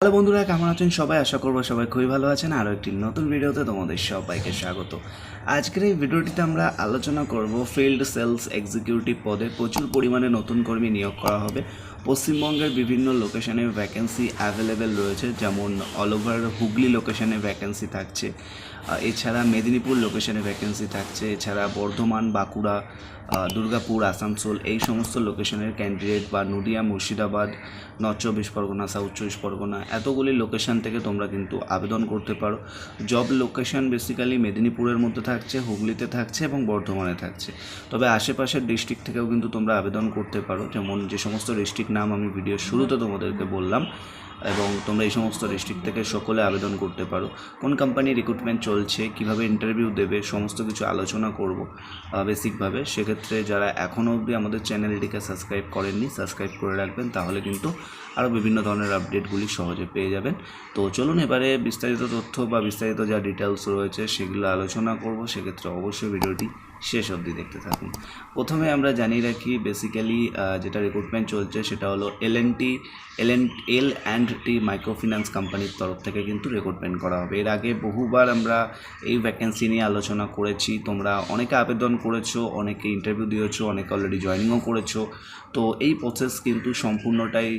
Hello বন্ধুরা, কেমন আছেন সবাই? আশা করব সবাই খুবই ভালো আছেন। আরও একটি নতুন ভিডিওতে তোমাদের সবাইকে স্বাগত। আজকের এই ভিডিওটিতে আমরা আলোচনা করব ফিল্ড সেলস এক্সিকিউটিভ পদে প্রচুর পরিমাণে নতুন কর্মী নিয়োগ করা হবে। পশ্চিমবঙ্গের বিভিন্ন লোকেশনে ভ্যাকেন্সি অ্যাভেলেবেল রয়েছে, যেমন অল ওভার হুগলি লোকেশনে ভ্যাকেন্সি থাকছে। এছাড়া মেদিনীপুর লোকেশনে ভ্যাকেন্সি থাকছে, এছাড়া বর্ধমান, বাঁকুড়া দুর্গাপুর, আসানসোল, এই সমস্ত লোকেশনের ক্যান্ডিডেট বা নদিয়া, মুর্শিদাবাদ, নর্থ চব্বিশ পরগনা সাউথ চব্বিশ পরগনা, এতগুলি লোকেশন থেকে তোমরা কিন্তু আবেদন করতে পারো। জব লোকেশন বেসিক্যালি মেদিনীপুরের মধ্যে থাকছে, হুগলিতে থাকছে এবং বর্ধমানে থাকছে। তবে আশেপাশের ডিস্ট্রিক্ট থেকেও কিন্তু তোমরা আবেদন করতে পারো, যেমন যে সমস্ত ডিস্ট্রিক্ট নাম আমি ভিডিওর শুরুতে তোমাদেরকে বললাম এবং তোমরা এই সমস্ত ডিস্ট্রিক্ট থেকে সকলে আবেদন করতে পারো। কোন কোম্পানি রিক্রুটমেন্ট চলছে, কীভাবে ইন্টারভিউ দেবে, সমস্ত কিছু আলোচনা করব বেসিকভাবে সেক্ষেত্রে যারা এখনও অবধি আমাদের চ্যানেলটিকে সাবস্ক্রাইব করেননি সাবস্ক্রাইব করে রাখবেন, তাহলে কিন্তু আরও বিভিন্ন ধরনের আপডেটগুলি সহজে পেয়ে যাবেন। তো চলুন এবারে বিস্তারিত তথ্য বা বিস্তারিত যা ডিটেলস রয়েছে, সেগুলো আলোচনা করব। সেক্ষেত্রে অবশ্যই ভিডিওটি শেষ অবধি দেখতে থাকুন। প্রথমে আমরা জানিয়ে রাখি বেসিক্যালি যেটা রিক্রুটমেন্ট চলছে সেটা হলো L N T L N L and T microfinance কোম্পানির তরফ থেকে কিন্তু রিক্রুটমেন্ট করা হবে। এর আগে বহুবার আমরা এই ভ্যাকেন্সি নিয়ে আলোচনা করেছি, তোমরা অনেকে আবেদন করেছ, অনেকে ইন্টারভিউ দিয়েছ, অনেকে অলরেডি জয়েনিংও করেছ। তো এই প্রসেস কিন্তু সম্পূর্ণটাই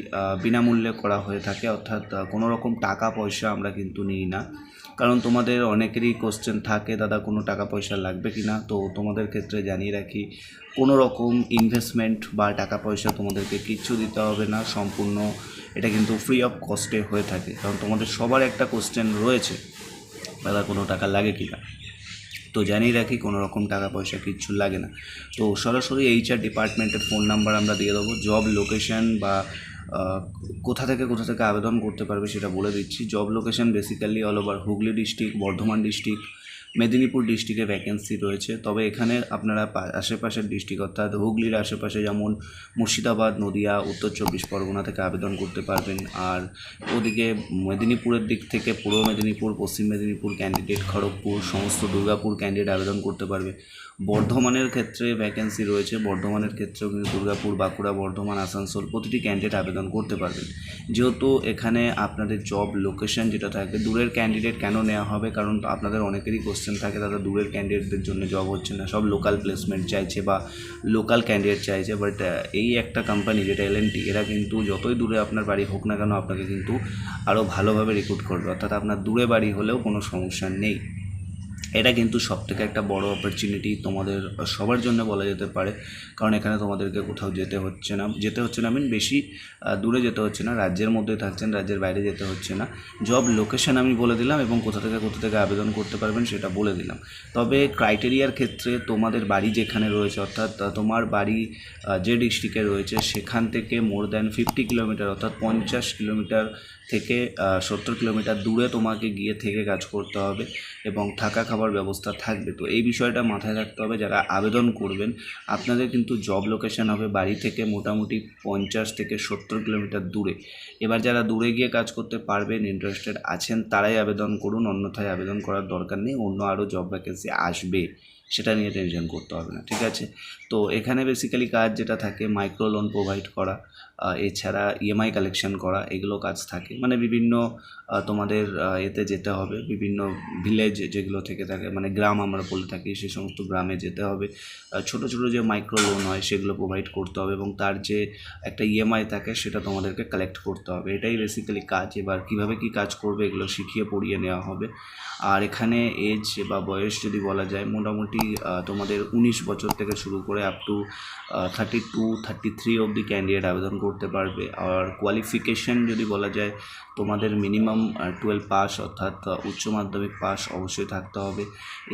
বিনামূল্যে করা হয়ে থাকে, অর্থাৎ কোনো রকম টাকা পয়সা আমরা কিন্তু নিই না। কারণ তোমাদের অনেকেরই কোশ্চেন থাকে, দাদা, কোনো টাকা পয়সা লাগবে কি না তো তোমাদের ক্ষেত্রে জানিয়ে রাখি, কোনো রকম ইনভেস্টমেন্ট বা টাকা পয়সা তোমাদেরকে কিচ্ছু দিতে হবে না, সম্পূর্ণ এটা কিন্তু ফ্রি অফ কস্টে হয়ে থাকে। কারণ তোমাদের সবার একটা কোশ্চেন রয়েছে, দাদা, কোনো টাকা লাগে কি না তো জানিয়ে রাখি, কোনো রকম টাকা পয়সা কিচ্ছু লাগে না। তো সরাসরি এইচআর ডিপার্টমেন্টের ফোন নাম্বার আমরা দিয়ে দেবো। জব লোকেশন বা কোথা থেকে কোথা থেকে আবেদন করতে পারবে সেটা বলে দিচ্ছি। Job location basically all over Hooghly district Bardhaman district Medinipur ডিস্ট্রিক্টে ভ্যাকেন্সি রয়েছে। তবে এখানে আপনারা আশেপাশের ডিস্ট্রিক্ট অর্থাৎ হুগলির আশেপাশে যেমন মুর্শিদাবাদ, নদিয়া, উত্তর চব্বিশ পরগনা থেকে আবেদন করতে পারবেন। আর ওদিকে মেদিনীপুরের দিক থেকে পূর্ব মেদিনীপুর, পশ্চিম মেদিনীপুর ক্যান্ডিডেট খড়গপুর, সমস্ত দুর্গাপুর ক্যান্ডিডেট আবেদন করতে পারবে। বর্ধমানের ক্ষেত্রে ভ্যাকেন্সি রয়েছে। বর্ধমানের ক্ষেত্রেও কিন্তু দুর্গাপুর, বাঁকুড়া, বর্ধমান, আসানসোল প্রতিটি ক্যান্ডিডেট আবেদন করতে পারবেন। যেহেতু এখানে আপনাদের জব লোকেশন যেটা থাকবে, দূরের ক্যান্ডিডেট কেন নেওয়া হবে? কারণ আপনাদের অনেকেরই কোশ্চেন থাকে দাদা দূরের ক্যান্ডিডেটদের জন্য জব হচ্ছে না। সব লোকাল প্লেসমেন্ট চাইছে বা লোকাল ক্যান্ডিডেট চাইছে। বাট এই একটা কোম্পানি যেটা এল এরা কিন্তু যতই দূরে আপনার বাড়ি হোক না কেন, আপনাকে কিন্তু আরও ভালোভাবে রিক্রুট করবে। অর্থাৎ আপনার দূরে বাড়ি হলেও কোনো সমস্যা নেই। এটা কিন্তু সব থেকে একটা বড় অপরচুনিটি তোমাদের সবার জন্য বলা যেতে পারে। কারণ এখানে তোমাদেরকে কোথাও যেতে হচ্ছে না। যেতে হচ্ছে না মিন বেশি দূরে যেতে হচ্ছে না। রাজ্যের মধ্যে থাকছেন, রাজ্যের বাইরে যেতে হচ্ছে না। জব লোকেশন আমি বলে দিলাম এবং কোথা থেকে কোথা থেকে আবেদন করতে পারবেন সেটা বলে দিলাম। তবে ক্রাইটেরিয়ার ক্ষেত্রে তোমাদের বাড়ি যেখানে রয়েছে, অর্থাৎ তোমার বাড়ি যে ডিস্ট্রিক্টে রয়েছে, সেখান থেকে মোর দ্যান ফিফটি কিলোমিটার অর্থাৎ পঞ্চাশ কিলোমিটার থেকে সত্তর কিলোমিটার দূরে তোমাকে গিয়ে থেকে কাজ করতে হবে এবং থাকা খাবার ব্যবস্থা থাকবে। তো এই বিষয়টা মাথায় রাখতে হবে, যারা আবেদন করবেন, আপনাদের কিন্তু জব লোকেশন হবে বাড়ি থেকে মোটামুটি পঞ্চাশ থেকে সত্তর কিলোমিটার দূরে। এবার যারা দূরে গিয়ে কাজ করতে পারবেন ইন্টারেস্টেড আছেন, তারাই আবেদন করুন, অন্যথায় আবেদন করার দরকার নেই, অন্য আরও জব ভ্যাকেন্সি আসবে। সেটা নিয়ে টেনশন করতে হবে না, ঠিক আছে? তো এখানে বেসিক্যালি কাজ যেটা থাকে মাইক্রো লোন প্রোভাইড করা এছাড়া ইএমআই কালেকশন করা, এগুলো কাজ থাকে। মানে বিভিন্ন তোমাদের এতে যেতে হবে, বিভিন্ন ভিলেজ যেগুলো থেকে থাকে মানে গ্রাম আমরা বলে থাকি, সে সমস্ত গ্রামে যেতে হবে। ছোট ছোট যে মাইক্রো লোন হয়, সেগুলো প্রোভাইড করতে হবে এবং তার যে একটা ইএমআই থাকে, সেটা তোমাদেরকে কালেক্ট করতে হবে। এটাই বেসিক্যালি কাজ। এবার কীভাবে কি কাজ করবে, এগুলো শিখিয়ে পড়িয়ে নেওয়া হবে। আর এখানে এজ বা বয়স যদি বলা যায়, মোটামুটি আহ, তোমাদের উনিশ বছর থেকে শুরু করে up to thirty two thirty three অবধি ক্যান্ডিডেট আবেদন করতে পারবে। আর কোয়ালিফিকেশন যদি বলা যায় তোমাদের মিনিমাম টুয়েলভ পাস অর্থাৎ আহ, উচ্চ মাধ্যমিক পাস অবশ্যই থাকতে হবে।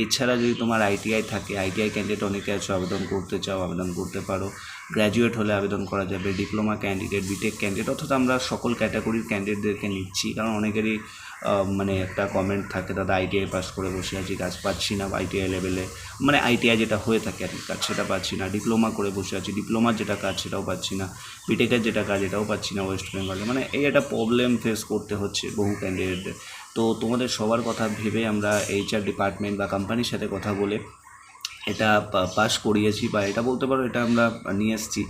এছাড়া যদি তোমার আইটিআই থাকে আইটিআই ক্যান্ডিডেট অনেকে আছে আবেদন করতে চাও আবেদন করতে পারো। গ্র্যাজুয়েট হলে আবেদন করা যাবে। ডিপ্লোমা ক্যান্ডিডেট বিটেক ক্যান্ডিডেট অর্থাৎ আমরা সকল ক্যাটাগরির ক্যান্ডিডেটদেরকে নিচ্ছি। কারণ অনেকেরই মানে একটা কমেন্ট থাকে, দাদা আইটিআই পাস করে বসে আছি, কাজ পাচ্ছি না আইটিআই লেভেলে মানে আইটিআই যেটা হয়ে থাকে আর কি, কাজ সেটা পাচ্ছি না। ডিপ্লোমা করে বসে আছি ডিপ্লোমার যেটা কাজ সেটাও পাচ্ছি না। বিটেকের যেটা কাজ এটাও পাচ্ছি না ওয়েস্ট বেঙ্গলে মানে এই একটা প্রবলেম ফেস করতে হচ্ছে বহু ক্যান্ডিডেটদের তো তোমাদের সবার কথা ভেবে আমরা এইচআর ডিপার্টমেন্ট বা কোম্পানির সাথে কথা বলে এটা পাস করিয়েছি বা এটা বলতে পারো এটা আমরা নিয়ে এসেছি।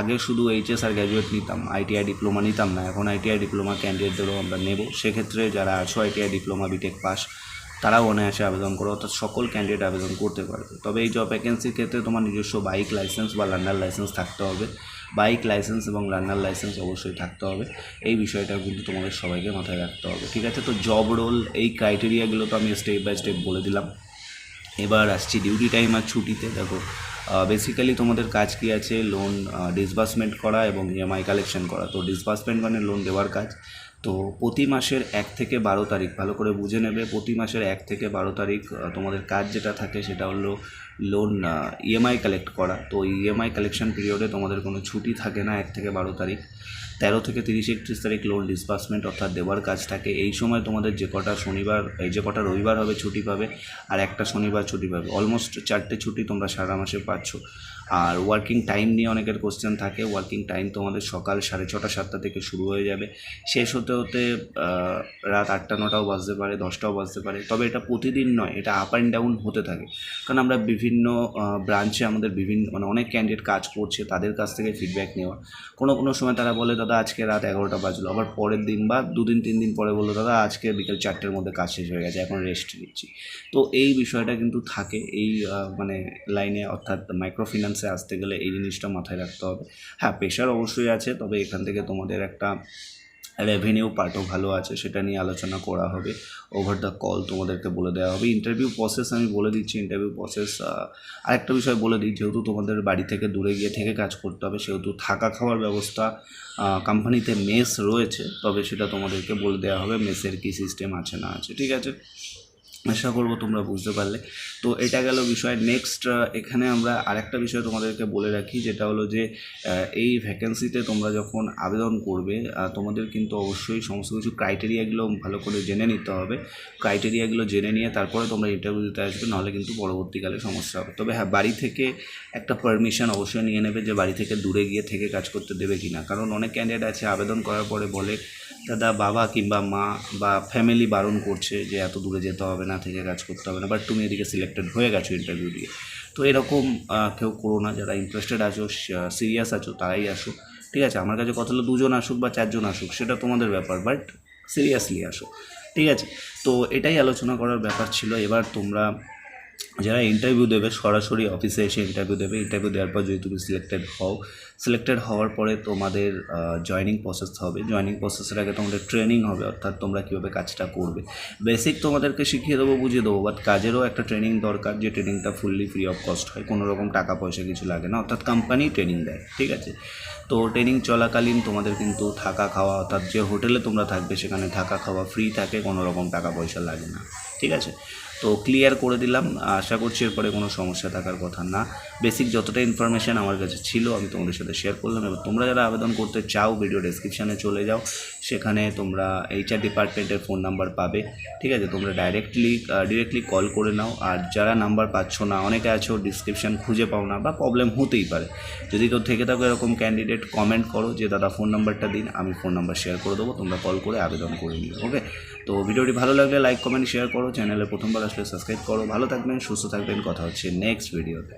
আগে শুধু এইচএস আর গ্র্যাজুয়েট নিতাম আইটিআই ডিপ্লোমা নিতাম না, এখন আইটিআই ডিপ্লোমা ক্যান্ডিডেটদেরও আমরা নেব। সেক্ষেত্রে যারা আছো আইটিআই ডিপ্লোমা বিটেক পাস তারাও অনায়াসে আবেদন করো, অর্থাৎ সকল ক্যান্ডিডেট আবেদন করতে পারবে। তবে এই জব ভ্যাকেন্সির ক্ষেত্রে তোমার নিজস্ব বাইক লাইসেন্স বা লার্নার লাইসেন্স থাকতে হবে। বাইক লাইসেন্স এবং লার্নার লাইসেন্স অবশ্যই থাকতে হবে। এই বিষয়টাও কিন্তু তোমাদের সবাইকে মাথায় রাখতে হবে, ঠিক আছে? তো জব রোল এই ক্রাইটেরিয়াগুলো তো আমি স্টেপ বাই স্টেপ বলে দিলাম। এবার আসছি ডিউটি টাইম আর ছুটিতে। দেখো বেসিক্যালি তোমাদের কাজ কি আছে? লোন ডিসবার্সমেন্ট করা এবং ইএমআই কালেকশন করা। তো ডিসবার্সমেন্ট মানে লোন দেওয়ার কাজ। তো প্রতি মাসের এক থেকে বারো তারিখ, ভালো করে বুঝে নেবে, প্রতি মাসের এক থেকে বারো তারিখ তোমাদের কাজ যেটা থাকে সেটা হলো লোন ইএমআই কালেক্ট করা। তো ইএমআই কালেকশন পিরিয়ডে তোমাদের কোনো ছুটি থাকে না এক থেকে বারো তারিখ। তেরো থেকে তিরিশ একত্রিশ তারিখ লোন ডিসবার্সমেন্ট অর্থাৎ দেওয়ার কাজ থাকে। এই সময় তোমাদের যে কটা শনিবার, এই যে কটা রবিবার হবে ছুটি পাবে, আর একটা শনিবার ছুটি পাবে। অলমোস্ট চারটে ছুটি তোমরা সারা মাসে পাচ্ছ। আর ওয়ার্কিং টাইম নিয়ে অনেকের কোশ্চেন থাকে। ওয়ার্কিং টাইম তো আমাদের সকাল সাড়ে ছটা, সাতটা থেকে শুরু হয়ে যাবে। শেষ হতে হতে রাত আটটা, নটাও বাজতে পারে, দশটাও বাজতে পারে। তবে এটা প্রতিদিন নয়, এটা আপ অ্যান্ড ডাউন হতে থাকে। কারণ আমরা বিভিন্ন ব্রাঞ্চে আমাদের বিভিন্ন মানে অনেক ক্যান্ডিডেট কাজ করছে, তাদের কাছ থেকে ফিডব্যাক নেওয়া। কোনো কোনো সময় তারা বলে, দাদা, আজকে রাত এগারোটা বাজলো। আবার পরের দিন বা দুদিন, তিন দিন পরে বলল, দাদা, আজকে বিকেল চারটের মধ্যে কাজ শেষ হয়ে গেছে, এখন রেস্ট নিচ্ছি। তো এই বিষয়টা কিন্তু থাকে, এই মানে লাইনে অর্থাৎ মাইক্রো ফিন্যান্সে আসতে গেলে এই জিনিসটা মাথায় রাখতে হবে। হ্যাঁ প্রেশার অবশ্যই আছে, তবে এখান থেকে তোমাদের একটা রেভিনিউ পার্টও ভালো আছে, সেটা নিয়ে আলোচনা করা হবে। ওভার দ্য কল তোমাদেরকে বলে দেওয়া হবে। ইন্টারভিউ প্রসেস আমি বলে দিচ্ছি ইন্টারভিউ প্রসেস আরেকটা বিষয় বলে দিই, যেহেতু তোমাদের বাড়ি থেকে দূরে গিয়ে থেকে কাজ করতে হবে, সেহেতু থাকা খাওয়ার ব্যবস্থা কোম্পানিতে মেস রয়েছে, তবে সেটা তোমাদেরকে বলে দেওয়া হবে মেসের কী সিস্টেম আছে না আছে, ঠিক আছে? আশা করব তোমরা বুঝতে পারলে। তো এটা গেল বিষয়। নেক্সট এখানে আমরা আরেকটা বিষয় তোমাদেরকে বলে রাখি, যেটা হলো যে এই ভ্যাকেন্সিতে তোমরা যখন আবেদন করবে তোমাদের কিন্তু অবশ্যই সমস্ত কিছু ক্রাইটেরিয়াগুলো ভালো করে জেনে নিতে হবে। ক্রাইটেরিয়াগুলো জেনে নিয়ে তারপরে তোমরা ইন্টারভিউ দিতে আসবে, নাহলে কিন্তু পরবর্তীকালে সমস্যা হবে। তবে হ্যাঁ বাড়ি থেকে একটা পারমিশন অবশ্যই নিয়ে নেবে যে বাড়ি থেকে দূরে গিয়ে থেকে কাজ করতে দেবে কি না কারণ অনেক ক্যান্ডিডেট আছে, আবেদন করার পরে বলে দাদা, বাবা কিংবা মা বা ফ্যামিলি বারণ করছে যে এত দূরে যেতে হবে না, থেকে কাজ করতে হবে না বাট তুমি এদিকে সিলেক্টেড হয়ে গেছো ইন্টারভিউ দিয়ে। তো এরকম কেউ করো না, যারা ইন্টারেস্টেড আছো সিরিয়াস আছো, তারাই আসো, ঠিক আছে? আমার কাছে কত হলো দুজন আসুক বা চারজন আসুক, সেটা তোমাদের ব্যাপার বাট সিরিয়াসলি আসো, ঠিক আছে? তো এটাই আলোচনা করার ব্যাপার ছিল। এবার তোমরা যারা ইন্টারভিউ দেবে, সরাসরি অফিসে এসে ইন্টারভিউ দেবে। ইন্টারভিউ দেওয়ার পর যদি তুমি সিলেক্টেড হও সিলেক্টেড হওয়ার পরে তোমাদের জয়নিং প্রসেস হবে। জয়নিং প্রসেসের আগে তোমাদের ট্রেনিং হবে, অর্থাৎ তোমরা কীভাবে কাজটা করবে। বেসিক তোমাদেরকে শিখিয়ে দেবো, বুঝিয়ে দেবো বাট কাজেরও একটা ট্রেনিং দরকার, যে ট্রেনিংটা ফুললি ফ্রি অফ কস্ট হয়। কোনো রকম টাকা পয়সা কিছু লাগে না, অর্থাৎ কোম্পানি ট্রেনিং দেয়, ঠিক আছে? তো ট্রেনিং চলাকালীন তোমাদের কিন্তু থাকা খাওয়া, অর্থাৎ যে হোটেলে তোমরা থাকবে, সেখানে থাকা খাওয়া ফ্রি থাকে, কোনো রকম টাকা পয়সা লাগে না, ঠিক আছে? তো ক্লিয়ার করে দিলাম। আশা করছি এরপরে কোনো সমস্যা থাকার কথা না। বেসিক যতটা ইনফরমেশান আমার কাছে ছিল, আমি তোমাদের সাথে শেয়ার করলাম। এবার তোমরা যারা আবেদন করতে চাও ভিডিও ডেসক্রিপশানে চলে যাও। সেখানে তোমরা এইচআর ডিপার্টমেন্টের ফোন নাম্বার পাবে। ঠিক আছে? তোমরা ডাইরেক্টলি ডিরেক্টলি কল করে নাও। আর যারা নাম্বার পাচ্ছ না, অনেকে আছো ডিসক্রিপশান খুঁজে পাও না বা প্রবলেম হতেই পারে। যদি কেউ থেকে থাকো এরকম ক্যান্ডিডেট কমেন্ট করো যে, দাদা ফোন নাম্বারটা দিন, আমি ফোন নাম্বার শেয়ার করে দেবো। তোমরা কল করে আবেদন করে নিও। ওকে তো ভিডিওটি ভালো লাগলে লাইক কমেন্ট শেয়ার করো। চ্যানেলে প্রথমবার আসলে সাবস্ক্রাইব করো। ভালো থাকবেন সুস্থ থাকবেন। কথা হচ্ছে নেক্সট ভিডিওতে